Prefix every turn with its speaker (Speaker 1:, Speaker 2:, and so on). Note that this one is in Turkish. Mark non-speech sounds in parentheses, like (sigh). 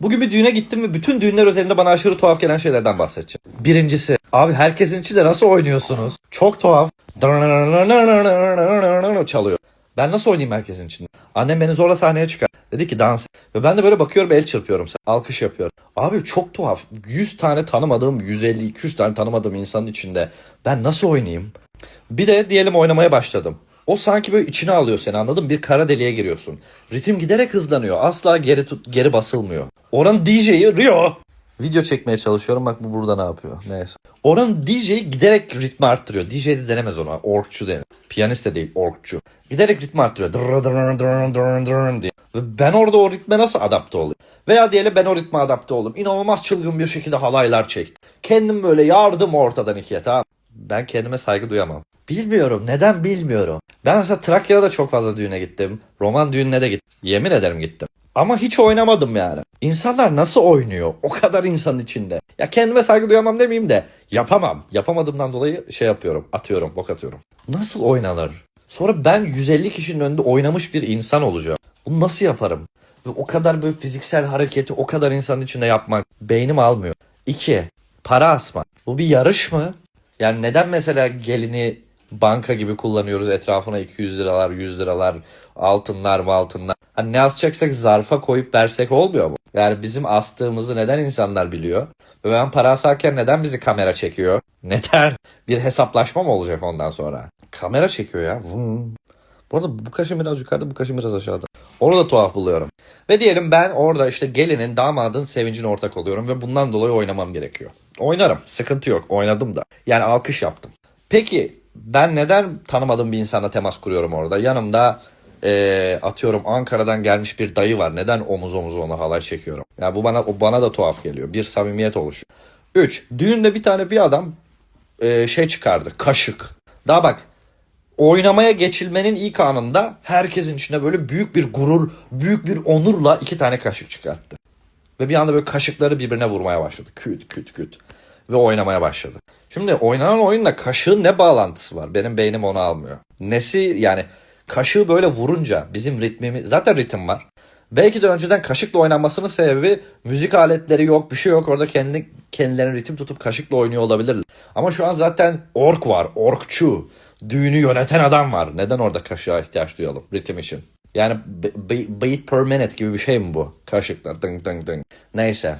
Speaker 1: Bugün bir düğüne gittim ve bütün düğünler özelinde bana aşırı tuhaf gelen şeylerden bahsedeceğim. Birincisi, abi herkesin içinde nasıl oynuyorsunuz? Çok tuhaf. Çalıyor. Ben nasıl oynayayım herkesin içinde? Annem beni zorla sahneye çıkar. Dedi ki dans. Ve ben de böyle bakıyorum el çırpıyorum. Alkış yapıyorum. Abi çok tuhaf. 100 tane tanımadığım, 150-200 tane tanımadığım insanın içinde ben nasıl oynayayım? Bir de diyelim oynamaya başladım. O sanki böyle içine alıyor seni anladın mı? Bir kara deliğe giriyorsun. Ritim giderek hızlanıyor. Asla geri tut, geri basılmıyor. Oranın DJ'i Rio. Video çekmeye çalışıyorum. Bak bu burada ne yapıyor. Neyse. Oranın DJ'i giderek ritmi arttırıyor. DJ de denemez ona. Orkçu denir. Piyanist de değil. Orkçu. Giderek ritmi arttırıyor. Dırr dırr dırr dırr dırr diye. Ve ben orada o ritme nasıl adapte olayım? Veya diyelim ben o ritme adapte oldum. İnanılmaz çılgın bir şekilde halaylar çektim. Kendim böyle yardım ortadan ikiye tamam. Ben kendime saygı duyamam. Bilmiyorum. Neden bilmiyorum. Ben mesela Trakya'da da çok fazla düğüne gittim. Roman düğününe de gittim. Yemin ederim gittim. Ama hiç oynamadım yani. İnsanlar nasıl oynuyor? O kadar insanın içinde. Ya kendime saygı duyamam demeyeyim de yapamam. Yapamadığımdan dolayı şey yapıyorum. Atıyorum, bok atıyorum. Nasıl oynanır? Sonra ben 150 kişinin önünde oynamış bir insan olacağım. Bunu nasıl yaparım? Ve o kadar böyle fiziksel hareketi o kadar insanın içinde yapmak beynim almıyor. İki, para asmak. Bu bir yarış mı? Yani neden mesela gelini banka gibi kullanıyoruz etrafına 200 liralar 100 liralar altınlar mı altınlar. Hani ne asacaksak zarfa koyup versek olmuyor mu? Yani bizim astığımızı neden insanlar biliyor? Ve ben para asarken neden bizi kamera çekiyor? (laughs) Neden? Bir hesaplaşma mı olacak ondan sonra? Kamera çekiyor ya. Vum. Bu arada bu kaşım biraz yukarıda bu kaşım biraz aşağıda. Orada tuhaf buluyorum. Ve diyelim ben orada işte gelinin damadın sevincine ortak oluyorum ve bundan dolayı oynamam gerekiyor. Oynarım. Sıkıntı yok. Oynadım da. Yani alkış yaptım. Peki ben neden tanımadığım bir insanla temas kuruyorum orada? Yanımda eee, atıyorum Ankara'dan gelmiş bir dayı var. Neden omuz omuz ona halay çekiyorum? Ya bu bana o bana da tuhaf geliyor. Bir samimiyet oluşuyor. 3. Düğünde bir tane bir adam eee, şey çıkardı. Kaşık. Daha bak oynamaya geçilmenin ilk anında herkesin içine böyle büyük bir gurur, büyük bir onurla iki tane kaşık çıkarttı. Ve bir anda böyle kaşıkları birbirine vurmaya başladı. Küt küt küt. Ve oynamaya başladı. Şimdi oynanan oyunla kaşığın ne bağlantısı var? Benim beynim onu almıyor. Nesi yani kaşığı böyle vurunca bizim ritmimiz zaten ritim var. Belki de önceden kaşıkla oynanmasının sebebi müzik aletleri yok bir şey yok. Orada kendi kendilerini ritim tutup kaşıkla oynuyor olabilirler. Ama şu an zaten ork var, orkçu. Düğünü yöneten adam var. Neden orada kaşığa ihtiyaç duyalım ritim için? Yani be- be- beat per minute gibi bir şey mi bu? Kaşıkla ding ding ding. Neyse.